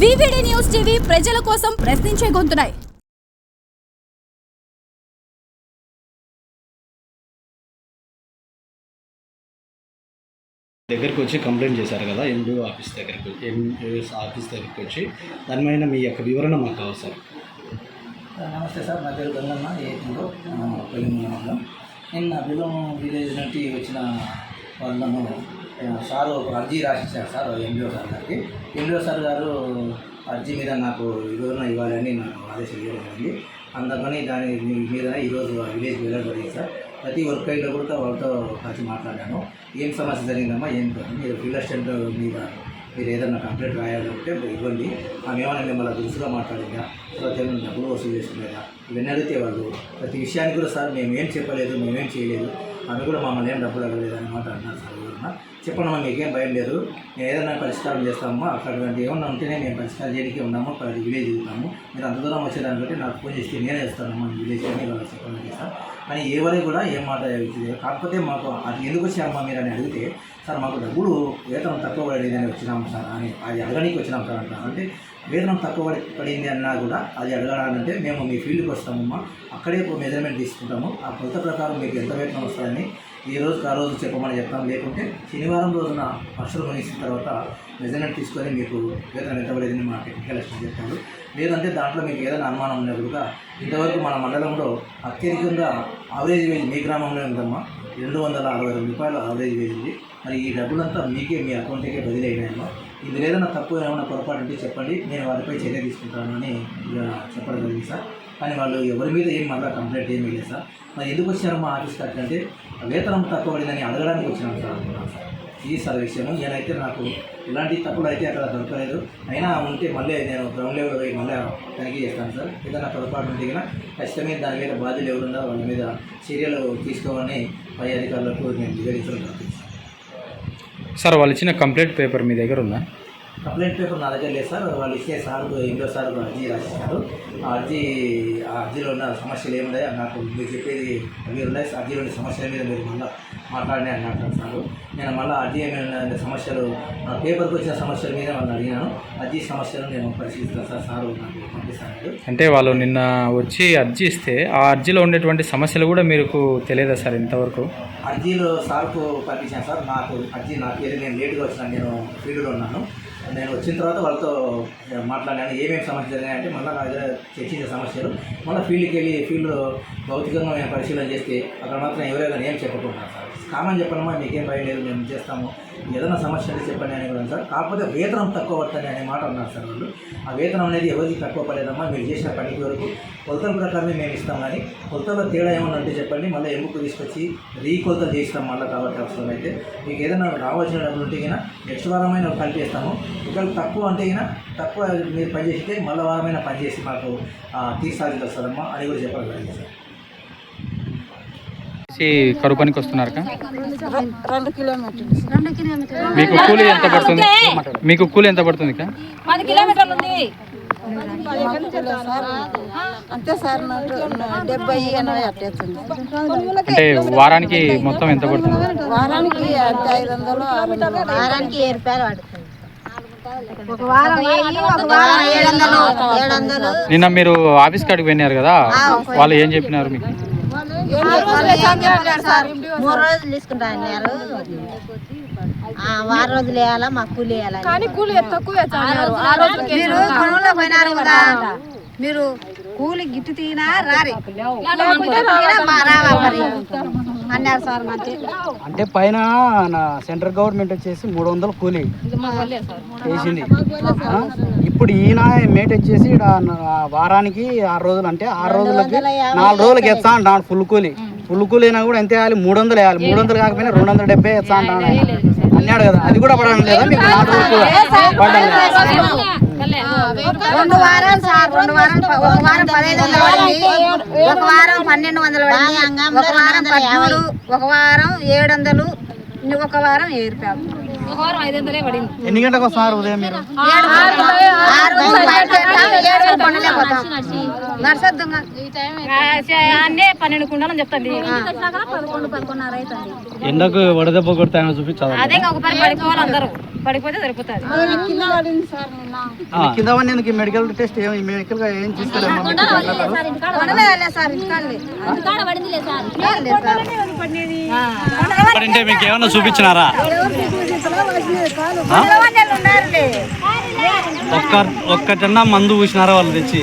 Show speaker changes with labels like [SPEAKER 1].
[SPEAKER 1] VVD news TV ప్రజల కోసం ప్రశ్నించే గొంతునాయి
[SPEAKER 2] దగ్గరికి వచ్చి కంప్లైంట్ చేశారు కదా ఎండిఓ ఆఫీస్ దగ్గరికి వచ్చి ఎండిఓ ఆఫీస్ దగ్గరికి వచ్చి దానిపైన మీ యొక్క వివరణ మాకు అవసరం
[SPEAKER 3] నమస్తే సార్ నా పేరు గంగన్న ఏపీలో పెళ్ళి మండలం నిన్న బిలం విలేజ్ నుండి వచ్చిన వాళ్ళను సార్ ఒక అర్జీ రాసిచ్చారు సార్ ఎండిఓ సార్ గారికి. ఎండిఓ సార్ గారు అర్జీ మీద నాకు వివరణ ఇవ్వాలని నాకు ఆదేశం ఇవ్వడం అందుకని దాని మీద ఈరోజు విలేజ్ వెళ్ళడం జరిగింది సార్. ప్రతి వర్క్ అయినా కూడా వాళ్ళతో కలిసి మాట్లాడాను. ఏం సమస్య జరిగిందమ్మా ఏం మీరు ఫీల్డ్ అసిస్టెంట్ మీద మీరు ఏదైనా కంప్లైంట్ రాయాలంటే ఇవ్వండి. ఆమె ఏమైనా మిమ్మల్ని దురుసుగా మాట్లాడిందా తర్వాత ఏమైనా డబ్బులు వసూలు చేస్తుందా ఇవన్నీ అడిగితే వాళ్ళు ప్రతి విషయానికి కూడా సార్ మేము ఏం చెప్పలేదు మేమేం చేయలేదు. ఆమె కూడా మమ్మల్ని ఏం డబ్బులు అడగలేదు అని మాట అన్నారు సార్ ఎవరన్నా చెప్పండి మీకేం భయం లేదు. మేము ఏదైనా పరిష్కారం చేస్తామమ్మా అట్లాంటి ఏమన్నా ఉంటేనే మేము పరిష్కారం చేయడానికి ఉన్నాము. అది విలేజ్ వెళ్తాము. మీరు అంత దూరం వచ్చేదాన్ని బట్టి నాకు ఫోన్ చేస్తే నేనే వస్తానమ్మా విలేజ్ అని వాళ్ళు చెప్పడం సార్ కానీ ఎవరు కూడా ఏం మాట ఇది కాకపోతే మాకు అది ఎందుకు వచ్చామమ్మా మీరు అని అడిగితే సార్ మాకు డబ్బులు వేతనం తక్కువ పడేదని వచ్చినాము సార్ అని అది అడగడానికి వచ్చినాం సార్ అంటారు అంటే వేతనం తక్కువ పడింది అన్నా కూడా అది అడగాలంటే మేము మీ ఫీల్డ్కి వస్తామమ్మా అక్కడే మెజర్మెంట్ తీసుకుంటాము. ఆ కొలత ప్రకారం మీకు ఎంత వేతనం వస్తుందని ఈ రోజు ఆ రోజు చెప్పమని చెప్తాం. లేకుంటే శనివారం రోజున వర్షాలు ముగిసిన తర్వాత మెజర్మెంట్ తీసుకొని మీకు వేతనం ఎంత పడేదని మా టెక్నికల్ అసిస్టెంట్ చెప్తారు లేదంటే దాంట్లో మీకు ఏదైనా అనుమానం ఉన్నా కూడా ఇంతవరకు మన మండలంలో అత్యధికంగా ఆవరేజ్ వేజ్ మీ గ్రామంలో ఉందమ్మా. రెండు వందల అరవై రెండు రూపాయలు ఆవరేజ్ వేజ్ ఉంది. మరి ఈ డబ్బులంతా మీకే మీ అకౌంట్కే బదిలీ అయినాయమ్మా ఇది ఏదైనా తప్పు ఏమైనా పొరపాటు ఉంటే చెప్పండి. నేను వారిపై చర్య తీసుకుంటానని ఇక చెప్పడం జరిగింది సార్. కానీ వాళ్ళు ఎవరి మీద ఏం మళ్ళీ కంప్లైంట్ ఏమీ లేదు సార్. మరి ఎందుకు వచ్చారు మా ఆఫీస్ అంటే వేతనం తక్కువ పడిందని అడగడానికి వచ్చినాం సార్ అనుకున్నాను సార్. ఇది సార్ విషయము. నేనైతే నాకు ఇలాంటి తప్పులు అయితే అక్కడ దొరకలేదు. అయినా ఉంటే మళ్ళీ నేను గ్రౌండ్ లెవెల్ పోయి మళ్ళీ తనిఖీ చేస్తాను సార్. ఏదైనా పొరపాటు ఉంటే కనుక ఖచ్చితంగా దాని మీద బాధ్యులు ఎవరున్నా వాళ్ళ మీద చర్యలు తీసుకోవాలని పై అధికారులకు నేను నివేదించడం
[SPEAKER 4] సార్ వాళ్ళు ఇచ్చిన కంప్లైంట్ పేపర్ మీ దగ్గర ఉందా?
[SPEAKER 3] కంప్లైంట్ పేపర్ నా దగ్గర లేదు సార్. వాళ్ళు ఇచ్చే సార్ ఇండో సార్ అర్జీ రాసిస్తారు ఆ అర్జీ ఆ అర్జీలో ఉన్న సమస్యలు ఏమున్నాయో నాకు మీరు చెప్పేది అవి ఉన్నాయి అర్జీలో ఉన్న సమస్యల మీద మీరు మళ్ళీ మాట్లాడి అని సార్ నేను మళ్ళీ అర్జీ ఏమైనా సమస్యలు నా పేపర్కి వచ్చిన సమస్యల మీద వాళ్ళని అడిగినాను అర్జీ సమస్యలు నేను పరిశీలిస్తాను సార్. సార్ నాకు పంపిస్తాను
[SPEAKER 4] అంటే వాళ్ళు నిన్న వచ్చి అర్జీ ఇస్తే ఆ అర్జీలో ఉండేటువంటి సమస్యలు కూడా మీకు తెలియదా సార్ ఇంతవరకు?
[SPEAKER 3] అర్జీలో సార్కు పంపించాను సార్. నాకు అర్జీ నాకు ఏది నేను లేట్గా వచ్చినాను నేను ఫీల్డ్లో ఉన్నాను. నేను వచ్చిన తర్వాత వాళ్ళతో మాట్లాడాను. ఏమేమి సమస్యలు జరిగాయంటే మళ్ళీ నా దగ్గర చర్చించిన సమస్యలు. మళ్ళీ ఫీల్డ్కి వెళ్ళి ఫీల్డ్ భౌతికంగా మేము పరిశీలన చేస్తే అక్కడ మాత్రం ఎవరైనా ఏం చెప్పకుండా సార్ కామన్ చెప్పనమ్మా మీకేం భయం లేదు మేము చేస్తాము. ఏదైనా సమస్య అంటే చెప్పండి అని కూడా సార్ కాకపోతే వేతనం తక్కువ వస్తుంది అనే మాట అన్నారు సార్ వాళ్ళు. ఆ వేతనం అనేది ఎవరికి తక్కువ పడలేదమ్మా మీరు చేసిన పనికి వరకు. కొలతల ప్రకారమే మేము ఇస్తాం కానీ కొలతలో తేడా ఏమన్నా అంటే చెప్పండి. మళ్ళీ ఎముకు తీసుకొచ్చి రీకొలతలు చేస్తాం మళ్ళీ కాబట్టి అవసరం అయితే. మీకు ఏదైనా రావాల్సిన డబ్బులు ఉంటే కన్నా నెక్స్ట్ వారమైన కలిపేస్తాము. ఒకవేళ తక్కువ అంటే కన్నా తక్కువ మీరు పని చేస్తే మళ్ళీ వారమైన పని చేసి మాకు తీర్చాల్సి వస్తుందమ్మా అని కూడా చెప్పాలి సార్.
[SPEAKER 4] వచ్చి కరువు పనికి వస్తున్నారు మీకు కూలీ ఎంత పడుతుంది? మీకు కూలీ ఎంత పడుతుంది అంటే వారానికి మొత్తం ఎంత పడుతుంది?
[SPEAKER 5] వారానికి ఐదు వందలు
[SPEAKER 6] వారానికి ఏడు రూపాయలు
[SPEAKER 4] నిన్న మీరు ఆఫీస్ కాడికి పోయినారు కదా వాళ్ళు ఏం చెప్పినారు మీకు?
[SPEAKER 6] మూడు రోజులు తీసుకుంటా అన్నారు ఆ, వారం రోజులు వేయాలా? మాకు కూలి వేయాలా? కానీ కూలి
[SPEAKER 5] మీరు పనుల్లో పోయినారు కదా. మీరు కూలి గిట్టు తీనా? రారి.
[SPEAKER 6] అన్నారు సార్ మంచి
[SPEAKER 7] అంటే పైన సెంట్రల్ గవర్నమెంట్ వచ్చేసి మూడు వందలు కూలీ వేసింది? ఇప్పుడు ఈయన మేట్ వచ్చేసి వారానికి ఆరు రోజులు అంటే ఆరు రోజులకి నాలుగు రోజులకి ఎత్తా అంటాను ఫుల్ కూలీ. ఫుల్ కూలీ అయినా కూడా ఎంత వేయాలి మూడు వందలు వేయాలి. మూడు వందలు కాకపోయినా రెండు వందల డెబ్బై ఎత్తా అంటాను. అన్నాడు కదా. అది కూడా పడడం లేదా? మీకు నాలుగు రోజులు పడ్డం?
[SPEAKER 6] రెండు వారాలు సార్ రెండు వారం ఒక వారం పదహైదు వందలు పడింది. ఒక వారం పన్నెండు వందలు పడింది. ఒక వారం పదమూడు ఒక వారం ఏడు వందలు
[SPEAKER 5] ఇంకొక ఒక వారం వెయ్యి రూపాయలు.
[SPEAKER 7] ఎన్ని గంటలకు వస్తున్నారు ఉదయం మీరు?
[SPEAKER 1] పన్నెండు కుండాలని
[SPEAKER 2] ఎండకు వడదెబ్బ కొడతాయని చూపించాలి
[SPEAKER 1] అదే ఇంకా ఒక పని పడిపోవాలి అందరూ. పడిపోతే సరిపోతుంది.
[SPEAKER 7] కింద పడినందుకు మెడికల్ టెస్ట్ మెడికల్గా ఏం
[SPEAKER 2] మీకు ఏమన్నా చూపించినారా. ఒక్క ఒక్కటన్నా మందు పూసినారా వాళ్ళు తెచ్చి.